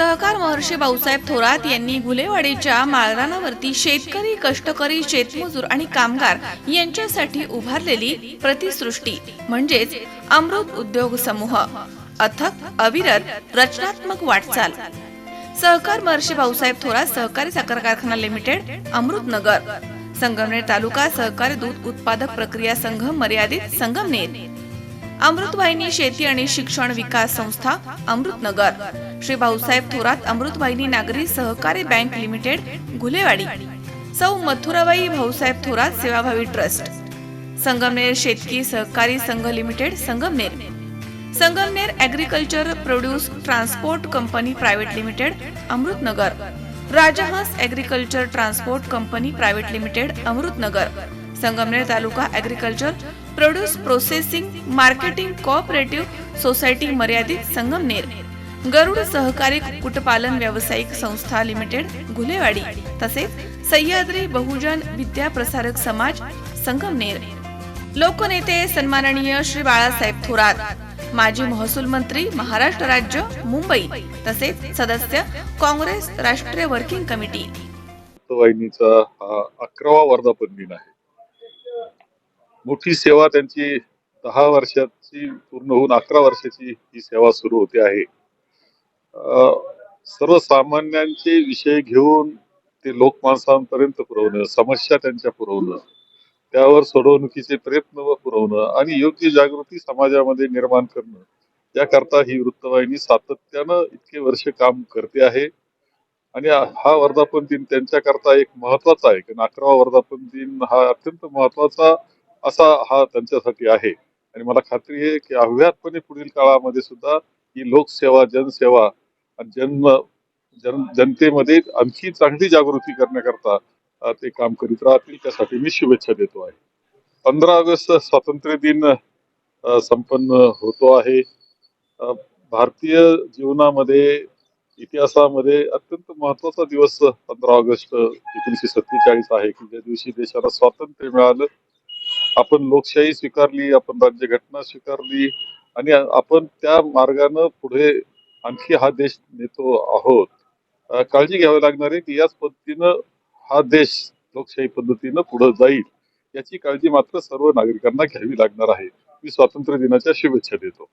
सहकार महर्षी भाऊसाहेब थोरात यांनी भुलेवाडीच्या माळरानावरती शेतकरी कष्टकरी शेतमजूर आणि कामगार यांच्यासाठी उभारलेली प्रतिसृष्टी म्हणजेच अमृत उद्योग समूह. अथक अविरत रचनात्मक वाटचाल. सहकार महर्षी भाऊसाहेब थोरात सहकारी साखर कारखाना लिमिटेड अमृतनगर. संगमनेर तालुका सहकारी दूध उत्पादक प्रक्रिया संघ मर्यादित संगमनेर. अमृतवाहिनी शेती आणि शिक्षण विकास संस्था अमृतनगर. श्री भाऊसाहेब थोरात अमृतवाहिनी नागरी सहकारी बँक लिमिटेड घुलेवाडी. सौ मथुराबाई भाऊसाहेब थोरात सेवाभावी ट्रस्ट. संगमनेर शेतकी सहकारी संघ limited Sangamner. Sangamner agriculture produce transport company private limited Amritnagar. Rajhans agriculture transport company private limited Amritnagar. Sangamner taluka agriculture produce processing marketing cooperative society मर्यादित संगमनेर. गरुड सहकारी कुक्कुटपालन व्यावसायिक संस्था लिमिटेड घुलेवाडी तसेच सह्याद्री बहुजन विद्या प्रसारक समाज संगमनेर. लोकनेते सन्माननीय श्री बाळासाहेब थोरात माजी महसूल मंत्री महाराष्ट्र राज्य मुंबई तसेच सदस्य काँग्रेस राष्ट्रीय वर्किंग कमिटी अकरावा वर्धापन दिन आहे. मोठी सेवा त्यांची दहा वर्षाची पूर्ण होऊन अकरा वर्षाची ही सेवा सुरू होते आहे. सर्वसामान्यांचे विषय घेऊन ते लोकमानसांपर्यंत पुरवणं समस्या त्यांच्या पुरवणं त्यावर सोडवणुकीचे प्रयत्न व पुरवणं आणि योग्य जागृती समाजामध्ये निर्माण करणं याकरता ही वृत्तवाहिनी सातत्यानं इतके वर्ष काम करते आहे. आणि हा वर्धापन दिन त्यांच्याकरता एक महत्त्वाचा आहे कारण अकरावा वर्धापन दिन हा अत्यंत महत्त्वाचा असा हा त्यांच्यासाठी आहे. आणि मला खात्री आहे की अव्याहतपणे पुढील काळामध्ये सुद्धा ही लोकसेवा जनसेवा जन्म जन जनतेमध्ये आणखी चांगली जागृती करण्याकरता ते काम करीत राहतील त्यासाठी मी शुभेच्छा देतो आहे. पंधरा ऑगस्ट स्वातंत्र्य दिन संपन्न होतो आहे. भारतीय जीवनामध्ये इतिहासामध्ये अत्यंत महत्त्वाचा दिवस पंधरा ऑगस्ट एकोणीसशे सत्तेचाळीस आहे की ज्या दिवशी देशाला स्वातंत्र्य मिळालं. आपण लोकशाही स्वीकारली आपण राज्यघटना स्वीकारली आणि आपण त्या मार्गानं पुढे आणखी हा देश नेतो आहोत. काळजी घ्यावी लागणार आहे की याच पद्धतीनं हा देश लोकशाही पद्धतीनं पुढे जाईल याची काळजी मात्र सर्व नागरिकांना घ्यावी लागणार आहे. मी स्वातंत्र्य दिनाच्या शुभेच्छा देतो.